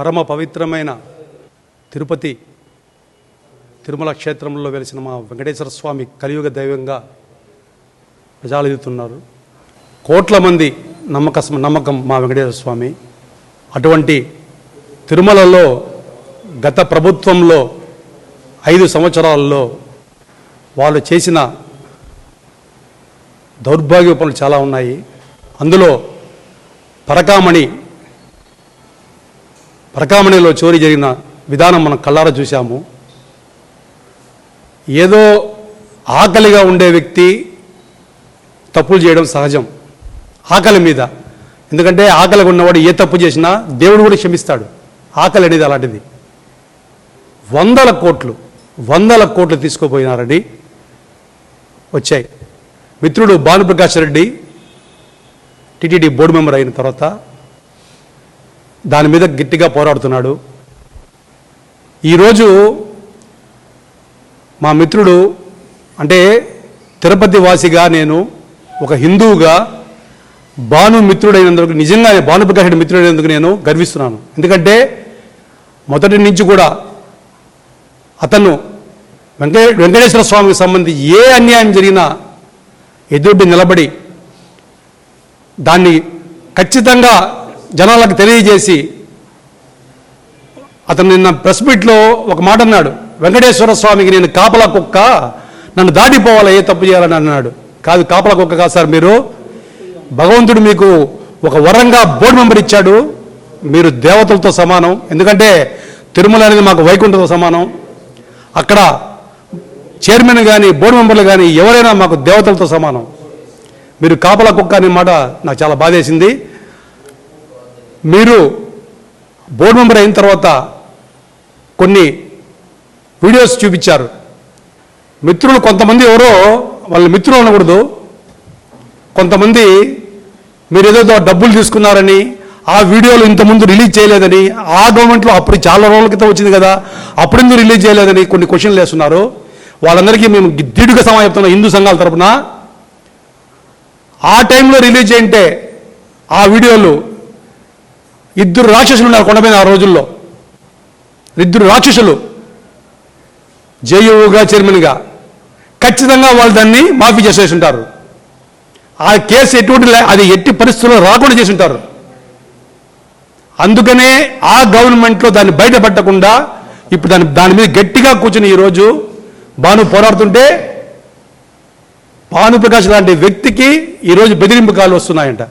పరమ పవిత్రమైన తిరుపతి తిరుమల క్షేత్రంలో వెలిసిన మా వెంకటేశ్వర స్వామి కలియుగ దైవంగా ప్రజాలెదుతున్నారు కోట్ల మంది నమ్మక నమ్మకం మా వెంకటేశ్వర స్వామి. అటువంటి తిరుమలలో గత ప్రభుత్వంలో ఐదు సంవత్సరాల్లో వాళ్ళు చేసిన దౌర్భాగ్య పనులు చాలా ఉన్నాయి. అందులో పరకామణి పరకామణిలో చోరీ జరిగిన విధానం మనం కళ్ళారా చూశాము. ఏదో ఆకలిగా ఉండే వ్యక్తి తప్పులు చేయడం సహజం. ఆకలి మీద. ఎందుకంటే ఆకలిగా ఉన్నవాడు ఏ తప్పు చేసినా దేవుడు కూడా క్షమిస్తాడు. ఆకలి అనేది అలాంటిది. వందల కోట్లు వందల కోట్లు తీసుకుపోయినారని వచ్చాయి. మిత్రుడు Bhanuprakash Reddy TTD board member అయిన తర్వాత దాని మీద గట్టిగా పోరాడుతున్నాడు. ఈరోజు మా మిత్రుడు అంటే తిరుపతి వాసిగా నేను ఒక హిందువుగా భాను మిత్రుడైనందుకు నిజంగా భానుప్రకాష్ రెడ్డి మిత్రుడైనందుకు నేను గర్విస్తున్నాను. ఎందుకంటే మొదటి నుంచి కూడా అతను వెంకటే వెంకటేశ్వర స్వామికి సంబంధించి ఏ అన్యాయం జరిగినా ఎదుటి నిలబడి దాన్ని ఖచ్చితంగా జనాలకు తెలియజేసి అతను నిన్న ప్రెస్ మీట్లో ఒక మాట అన్నాడు వెంకటేశ్వర స్వామికి నేను కాపలా కుక్క నన్ను దాటిపోవాలి ఏ తప్పు చేయాలని? అన్నాడు. కాదు కాపలా కుక్క కాదు సార్ మీరు. భగవంతుడు మీకు ఒక వరంగా బోర్డు మెంబర్ ఇచ్చాడు. మీరు దేవతలతో సమానం. ఎందుకంటే తిరుమల అనేది మాకు వైకుంఠంతో సమానం. అక్కడ చైర్మన్ కానీ బోర్డు మెంబర్లు కానీ ఎవరైనా మాకు దేవతలతో సమానం. మీరు కాపలా కుక్క అనే మాట నాకు చాలా బాధేసింది. మీరు బోర్డు మెంబర్ అయిన తర్వాత కొన్ని వీడియోస్ చూపించారు. మిత్రులు కొంతమంది ఎవరో వాళ్ళ మిత్రులు అనకూడదు. కొంతమంది మీరు ఏదేదో డబ్బులు తీసుకున్నారని ఆ వీడియోలు ఇంతకుముందు రిలీజ్ చేయలేదని ఆ గవర్నమెంట్లో అప్పుడు చాలా రోజుల క్రితం వచ్చింది కదా అప్పుడెందుకు రిలీజ్ చేయలేదని కొన్ని క్వశ్చన్లు వేస్తున్నారు. వాళ్ళందరికీ మేము దిడుగా సమయం చెప్తున్నాం హిందూ సంఘాల తరఫున ఆ టైంలో రిలీజ్ చేయంటే ఆ వీడియోలు ఇద్దరు రాక్షసులు ఉన్నారు కొండపైన ఆ రోజుల్లో. ఇద్దరు రాక్షసులు. జేయూగా చైర్మన్గా. ఖచ్చితంగా వాళ్ళు దాన్ని మాఫీ చేసేసి ఉంటారు ఆ కేసు ఎటువంటి లే- అది ఎట్టి పరిస్థితుల్లో రాకుండా చేసి ఉంటారు అందుకనే ఆ గవర్నమెంట్లో దాన్ని బయటపడకుండా ఇప్పుడు దాని దాని మీద గట్టిగా కూర్చుని ఈరోజు భాను పోరాడుతుంటే భానుప్రకాష్ లాంటి వ్యక్తికి ఈరోజు బెదిరింపు కాలు వస్తున్నాయంట.